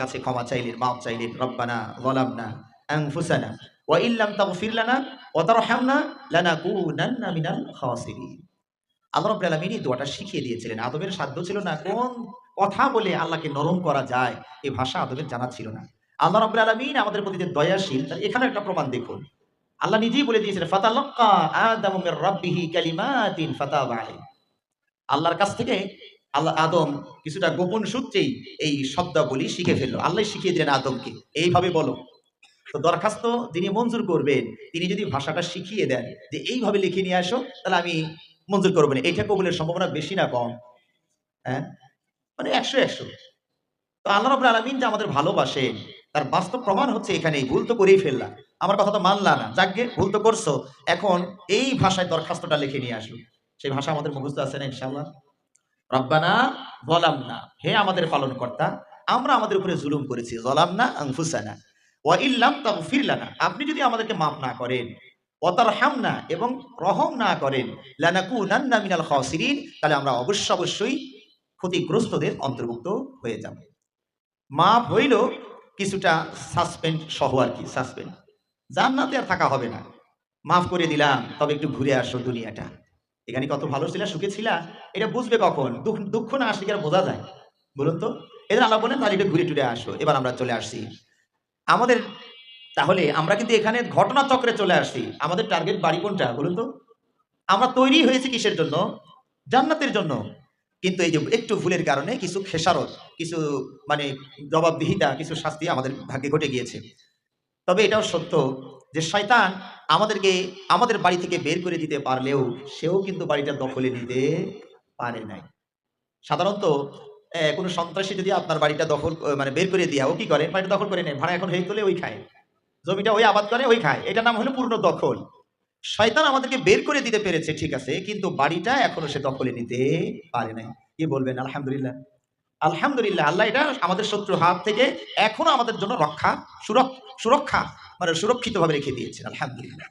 কাছে ক্ষমা চাইলেন মাপ চাইলেন, রব্বানা গলামনা আনফুসানা, ওয়া ইল্লাম লানা মিনাল আল্লাহ আলামিন এই দোয়াটা শিখিয়ে দিয়েছিলেন সাধ্য ছিল না, কোন কথা বলে আল্লাহকে নরম করা যায় এই ভাষা আদমের জানা ছিল না। আল্লাহ রাব্বুল আলামিন আমাদের প্রতি যে দয়াশীল, তার এখানে একটা প্রমাণ দেখুন। আল্লাহ নিজেই বলে দিয়েছিলেন, ফাতালাক্কা আদামু মির রাব্বিহি কালিমাতিন ফাতাবা আল্লাহর কাছ থেকে আল্লাহ আদম কিছুটা গোপন সূত্রেই এই শব্দাবলী শিখে ফেলল। আল্লাহ শিখিয়ে দিলেন আদমকে, এইভাবে বলো। তো দরখাস্ত যিনি মঞ্জুর করবেন, তিনি যদি ভাষাটা শিখিয়ে দেন যে এইভাবে লিখে নিয়ে আসো, তাহলে আমি মঞ্জুর করব না। এইটা কবুলের সম্ভাবনা বেশি না কম। হ্যাঁ? মানে একশো একশো। তো আল্লাহ রবুল আলমিন যে আমাদের ভালোবাসেন তার বাস্তব প্রমাণ হচ্ছে এখানে ভুল তো করেই ফেললাম আমার কথা তো মানলা না। যাকে ভুল তো করছ। এখন এই ভাষায় দরখাস্তটা লিখে নিয়ে আসো। সেই ভাষা আমাদের মুখস্থ আছে না ইনশাল্লাহ রব্বানা বলাম না হে আমাদের পালন কর্তা আমরা আমাদের উপরে জুলুম করেছি। জলাম না আংফুসানা ওয়া ইল্লাম তাগফির লানা। আপনি যদি আমাদেরকে মাফ না করেন ওয়াতারহাম না এবং রহম না করেন লানাকুনান্না মিনাল খাসিরিন, তাহলে আমরা অবশ্য অবশ্যই ক্ষতিগ্রস্তদের অন্তর্ভুক্ত হয়ে যাব। মাফ হইল কিছুটা সাসপেন্ড সহ আর কি, সাসপেন্ড। জান্নাতে আর থাকা হবে না। মাফ করে দিলাম, তবে একটু ঘুরে আসো দুনিয়াটা। এখানে কত ভালো ছিলা, সুখে ছিলা? এটা বুঝবে কখন? দুঃখ না আসলে আর বোঝা যায়? বলুন তো। এদের আল্লাহ বলেন তাহলে ঘুরে টুরে আসো। এবার আমরা চলে আসছি আমাদের তাহলে আমরা কিন্তু এখানে ঘটনা চক্রে চলে আসছি আমাদের টার্গেট বাড়ি কোনটা? বলুন তো। আমরা তৈরি হয়েছি কিসের জন্য? জান্নাতের জন্য। কিন্তু এই যে একটু ভুলের কারণে কিছু খেসারত, কিছু মানে জবাবদিহিতা, কিছু শাস্তি আমাদের ভাগ্যে ঘটে গিয়েছে। তবে এটাও সত্য যে শয়তান আমাদেরকে, আমাদের বাড়ি থেকে বের করে দিতে পারলেও সেও কিন্তু বাড়িটা দখলে নিতে পারে নাই। সাধারণত কোনো সন্ত্রাসী যদি আপনার বাড়িটা দখল মানে বের করে দিয়া, ও কি করে? বাড়িটা দখল করে নেয়। ভাড়া এখন হয়ে তোলে ওই খায়। জমিটা ওই আবাদ করে, ওই খায়। এটা নাম হলো পূর্ণ দখল। শয়তান আমাদেরকে বের করে দিতে পেরেছে, ঠিক আছে, কিন্তু বাড়িটা এখনও সে দখলে নিতে পারে নাই। কি বলবেন? আলহামদুলিল্লাহ। আলহামদুলিল্লাহ, আল্লাহ এটা আমাদের শত্রুর হাত থেকে এখনও আমাদের জন্য রক্ষা সুরক্ষা মানে সুরক্ষিতভাবে রেখে দিয়েছেন, আলহামদুলিল্লাহ।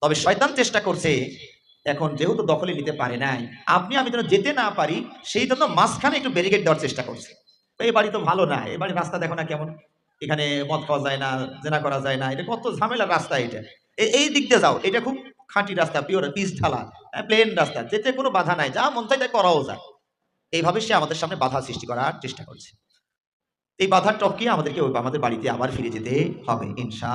তবে শয়তান চেষ্টা করছে, এখন যেহেতু দখলে নিতে পারে নাই, আপনি আমি যেন যেতে না পারি, সেই জন্য মাঝখানে একটু ব্যারিকেড দেওয়ার চেষ্টা করছে। এই বাড়ি তো ভালো না, এই বাড়ির রাস্তা দেখো না কেমন, এখানে মদ খাওয়া যায় না, জেনা করা যায় না, এটা কত ঝামেলার রাস্তা এটা। এ- এই দিক দিয়ে যাও, এটা খুব খাঁটি রাস্তা পিওর পিস ঢালা প্লেন রাস্তা, যেতে কোনো বাধা নাই, যা মন চাই তাই করাও যায়। এইভাবে সে আমাদের সামনে বাধা সৃষ্টি করার চেষ্টা করছে। এই বাধার টপকিয়ে আমাদেরকে আমাদের বাড়িতে আবার ফিরে যেতে হবে ইনশা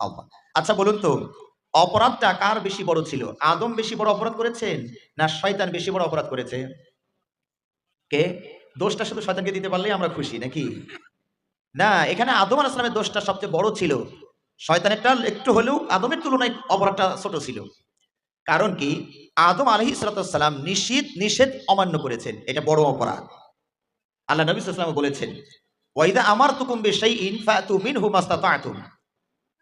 আল্লাহ আচ্ছা বলুন তো, অপরাধটা কার বেশি বড় ছিল? আদম বেশি বড় অপরাধ করেছেন না শয়তান বেশি বড় অপরাধ করেছে? কে? দোষটা শুধু শয়তানকে দিতে পারলেই আমরা খুশি, নাকি? না, এখানে আদম আলাহ সালামের দোষটা সবচেয়ে বড় ছিল। শয়তানেরটা একটু হলেও, আদমের তুলনায় অপরাধটা ছোট ছিল। কারণ কি? আদম আলহি সালাম নিষিদ্ধ, নিষেধ অমান্য করেছেন। এটা বড় অপরাধ। আল্লাহ নবী সাল্লাম বলেছেন ওয়াইদা আমার তুকুম বেশাই ইন ফাতু মিন হুমাস্তা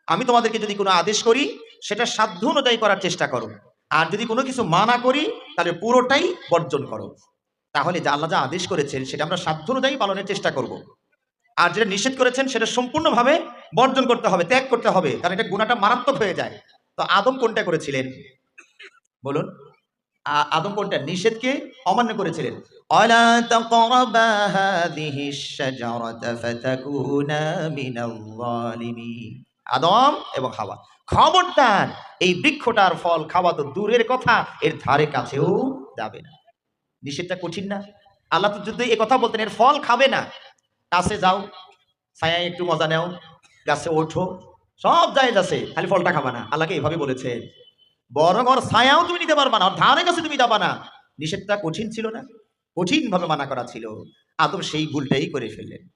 আমি তোমাদেরকে যদি কোনো আদেশ করি, সেটা সাধ্য অনুযায়ী করার চেষ্টা করো। আর যদি কোনো কিছু মানা করি, তাহলে পুরোটাই বর্জন করো। তাহলে যা আল্লাহ যা আদেশ করেছেন, সেটা আমরা সাধ্য অনুযায়ী পালনের চেষ্টা করব। আর যেটা নিষেধ করেছেন, সেটা সম্পূর্ণভাবে বর্জন করতে হবে, ত্যাগ করতে হবে। কারণ এটা গুণাটা মারাত্মক হয়ে যায়। তো আদম কোনটা করেছিলেন? বলুন। আদম কোনটা? নিষেধকে অমান্য করেছিলেন। আদম এবং হাওয়া। খবরদার, এই বৃক্ষটার ফল খাওয়া তো দূরের কথা, এর ধারে কাছেও যাবে না। নিষেধটা কঠিন না। আল্লাহ তো যদি এ কথা বলতেন, এর ফল খাবে না। কাছে যাও, ছায়ায় একটু মজা নেও, গাছে ওঠো, সব জায়েজ আছে, খালি ফলটা খাবা না। আল্লাহকে এইভাবে বলেছেন। বরং ওর ছায়াও তুমি নিতে পারবা না ধারে কাছে তুমি যাবা না। নিষেধটা কঠিন ছিল না কঠিন ভাবে মানা করা ছিল। আদম সেই ভুলটাই করে ফেললেন।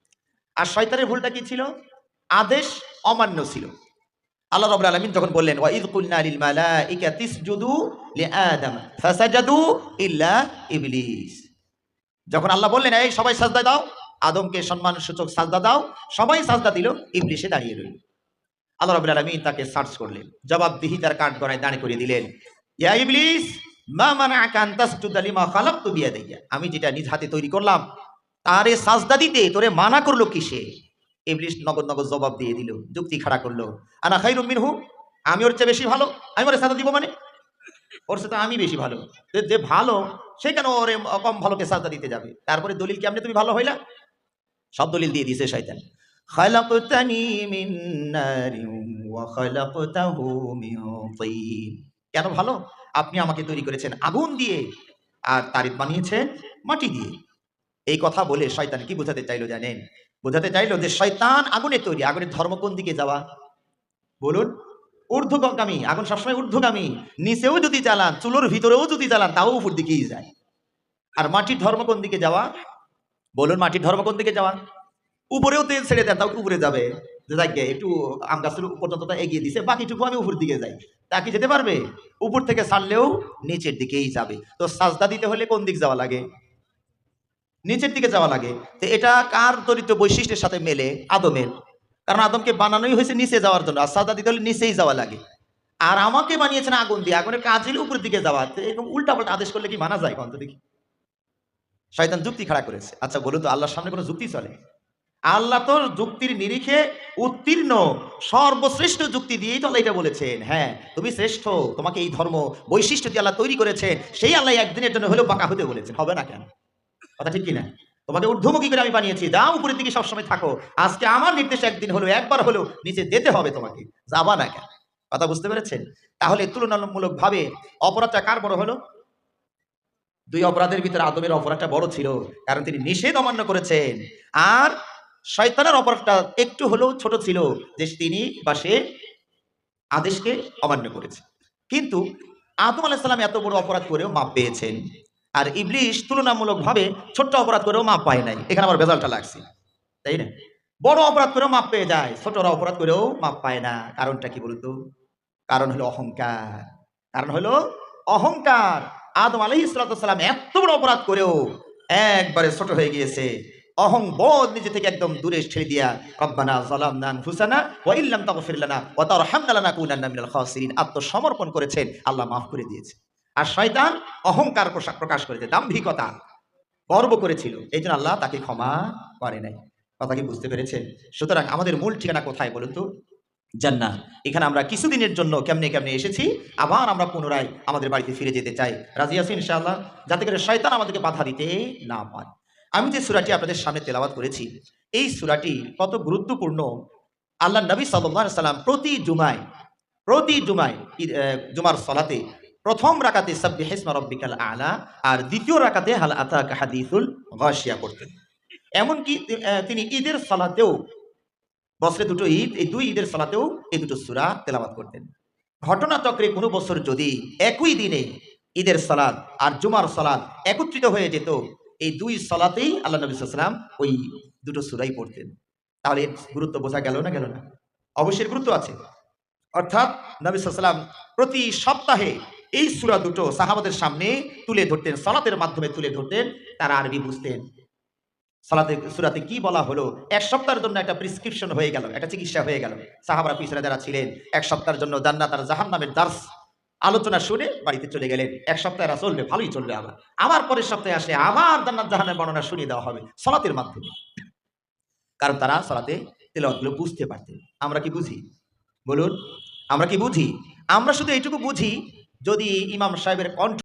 আর শয়তানের ভুলটা কি ছিল? আদেশ অমান্য ছিল। আল্লাহ রাব্বুল আলামিন যখন বললেন, ওয়া ইয কুলনা লিল মালাইকাতি ইসজুদু লিআদম ফাসাজাদু ইল্লা ইবলিস। যখন আল্লাহ বললেন, এই সবাই সাজদা দাও, আদমকে সম্মান সূচক সাজদা দাও। সবাই সাজদা দিল, ইবলিসে দাঁড়িয়ে রইল। আল্লাহ রাব্বুল আলামিন তাকে সার্চ করলেন। জবাবদিহি তার কাঠ গড়ায় দাঁড়িয়ে করে দিলেন মা আমি যেটা নিজ হাতে তৈরি করলাম, তারে সাজদা দিতে তোরে মানা করল কিসে? ইবলিস নগদ নগদ জবাব দিয়ে দিল, যুক্তি খাড়া করল, আনা খাইরুম মিনহু, আমি ওর চেয়ে বেশি ভালো, আমি ওরে সাজদা দিব মানে? ওর সাথে আমি বেশি ভালো। যে- ভালো, সে কেন ওরে কম ভালোকে সাজদা দিতে যাবে? তারপরে দলিল কেমনে তুমি ভালো হইলা? সব দলিল দিয়ে দিয়েছে শয়তান। মিন নারিন ওয়া খালাকতাহু মিন তিন কেন ভালো? আপনি আমাকে তৈরি করেছেন আগুন দিয়ে আর তারিফ বানিয়েছেন মাটি দিয়ে। এই কথা বলে শয়তান কি বোঝাতে চাইলো জানেন? বোঝাতে চাইলো যে শয়তান আগুনে তৈরি, আগুনের ধর্ম কোন দিকে যাওয়া? বলুন, ঊর্ধ্বগামী, আগুন সবসময় ঊর্ধ্বগামী, নিচেও যদি জ্বালান, চুলোর ভিতরেও যদি জ্বালান, তাও উপর দিকেই যায়। আর মাটির ধর্ম কোন দিকে যাওয়া? বলুন, মাটির ধর্ম কোন দিকে যাওয়া? উপরেও তেল ছেড়ে দেন, তাও উপরে যাবে। যে যাক একটু আম গাছের পর্যন্ত এগিয়ে দিছে বাকিটুকু আমি উপর দিকে যাই। তা কি যেতে পারবে? উপর থেকে ছাড়লেও নিচের দিকেই যাবে। তো সাজদা দিতে হলে কোন দিক যাওয়া লাগে? নিচের দিকে যাওয়া লাগে। তো এটা কার চরিত্র বৈশিষ্ট্যের সাথে মেলে? আদমের। কারণ আদমকে বানানোই হয়েছে নিচে যাওয়ার জন্য। আর সাজদা দিতে হলে নিচেই যাওয়া লাগে। আর আমাকে বানিয়েছেন আগুন দিয়ে, আগুনের কাজ হলে উপরের দিকে যাওয়া। এরকম উল্টা পাল্টা আদেশ করলে কি মানা যায়? কন্ত দেখি। শয়তান যুক্তি খাড়া করেছে। আচ্ছা বলুন তো, আল্লাহর সামনে কোনো যুক্তি চলে? আল্লাহ তো যুক্তির নিরিখে উত্তীর্ণ, সর্বশ্রেষ্ঠ যুক্তি দিয়েই তো আল্লাহ এটা বলেছেন। হ্যাঁ তুমি শ্রেষ্ঠ, তোমাকে এই ধর্ম বৈশিষ্ট্য দিয়ে আল্লাহ তৈরি করেছেন, সেই আল্লাহ একদিনের জন্য হলেও বাঁকা হতে বলেছেন। হবে না কেন? কথা ঠিক কিনা? তোমাকে ঊর্ধ্বমুখী করে আমি বানিয়েছি যাও উপরের দিকে সবসময় থাকো। আজকে আমার নির্দেশ একদিন হলো একবার হলেও নিচে যেতে হবে তোমাকে। যাবা না কেন? কথা বুঝতে পেরেছেন? তাহলে তুলনামূলক ভাবে অপরাধটা কার বড় হলো? দুই অপরাধের ভিতরে আদমের অপরাধটা বড় ছিল, কারণ তিনি নিষেধ অমান্য করেছেন। আর শয়তানের অপরাধটা একটু হলেও ছোট ছিল যে তিনি বা সে আদেশকে অমান্য করেছে। কিন্তু আদম আলাহিসাল্লাম এত বড় অপরাধ করেও মাপ পেয়েছেন আর ইবলিশ তুলনামূলকভাবে ছোট্ট অপরাধ করেও মাপ পায় নাই। এখানে আমার বেজালটা লাগছে, তাই না? বড় অপরাধ করেও মাপ পেয়ে যায়, ছোটরা অপরাধ করেও মাপ পায় না। কারণটা কি বলতো? কারণ হলো অহংকার। কারণ হলো অহংকার। আদম আলহি সালাম এত বড় অপরাধ করেও একবারে ছোট হয়ে গিয়েছে। অহং বোধ নিজে থেকে একদম দূরে ছেড়ে দিয়া, রব্বানা জালামনা আনফুসানা ওয়া ইল্লাম তাগফির লানা ওয়া তারহামনা লানাকুনান্না মিনাল খাসিরিন। আত্মসমর্পণ করেছেন, আল্লাহ মাফ করে দিয়েছে। আর শয়তান অহংকার প্রকাশ প্রকাশ করেছে, দাম্ভিকতা গর্ব করেছিল। এই জন্য আল্লাহ তাকে ক্ষমা করে নাই। কথা কি বুঝতে পেরেছেন? সুতরাং আমাদের মূল ঠিকানা কোথায় বলুন তো? জান্নাত। এখানে আমরা কিছুদিনের জন্য কেমনে কেমনে এসেছি, আবার আমরা পুনরায় আমাদের বাড়িতে ফিরে যেতে চাই। রাজি আছি ইনশাআল্লাহ? যাতে করে শয়তান আমাদেরকে বাধা দিতে না পারে। আমি যে সুরাটি আপনাদের সামনে তেলাওয়াত করেছি, এই সুরাটি কত গুরুত্বপূর্ণ। আল্লাহ নবী সাল্লাহ সাল্লাম প্রতি জুমায় প্রতি জুমায় জুমার সলাতে প্রথম রাকাতে সাব্বি হেসমা রব্বিকাল আলা আর দ্বিতীয় রাকাতে হাল আতা হাদিসুল গাশিয়া করতেন এমনকি তিনি ঈদের সলাতেও, বছরে দুটো ঈদ, এই দুই ঈদের সালাতেও এই দুটো সুরা তেলাবাত করতেন। ঘটনা চক্রে কোনো বছর যদি একই দিনে ঈদের সালাদ আর জুমার সালাদ একত্রিত হয়ে যেত এই দুই সালাতেই আল্লাহ নবী সাল্লাম ওই দুটো সুরাই পড়তেন। তাহলে গুরুত্ব বোঝা গেল না গেল না? অবশ্যই গুরুত্ব আছে। অর্থাৎ নবী সাল্লাম প্রতি সপ্তাহে এই সুরা দুটো সাহাবাদের সামনে তুলে ধরতেন, সালাতের মাধ্যমে তুলে ধরতেন, তারা আরবি বুঝতেন। সালাতে, সুরাতে কি বলা হলো? এক সপ্তাহের জন্য একটা প্রিসক্রিপশন হয়ে গেল, একটা চিকিৎসা হয়ে গেল। সাহাবারা পিছনে যারা ছিলেন, এক সপ্তাহের জন্য জান্নাত আর জাহান নামের দার্স আলোচনা শুনে বাড়িতে চলে গেলেন। এক সপ্তাহ এরা চলবে, ভালোই চলবে আবার আবার পরের সপ্তাহে আসে, আবার জান্নাত জাহানের বর্ণনা শুনিয়ে দেওয়া হবে, সলাতের মাধ্যমে। কারণ তারা সলাতে তেলাওয়াতগুলো বুঝতে পারতেন। আমরা কি বুঝি? বলুন, আমরা কি বুঝি? আমরা শুধু এইটুকু বুঝি, যদি ইমাম সাহেবের কণ্ঠ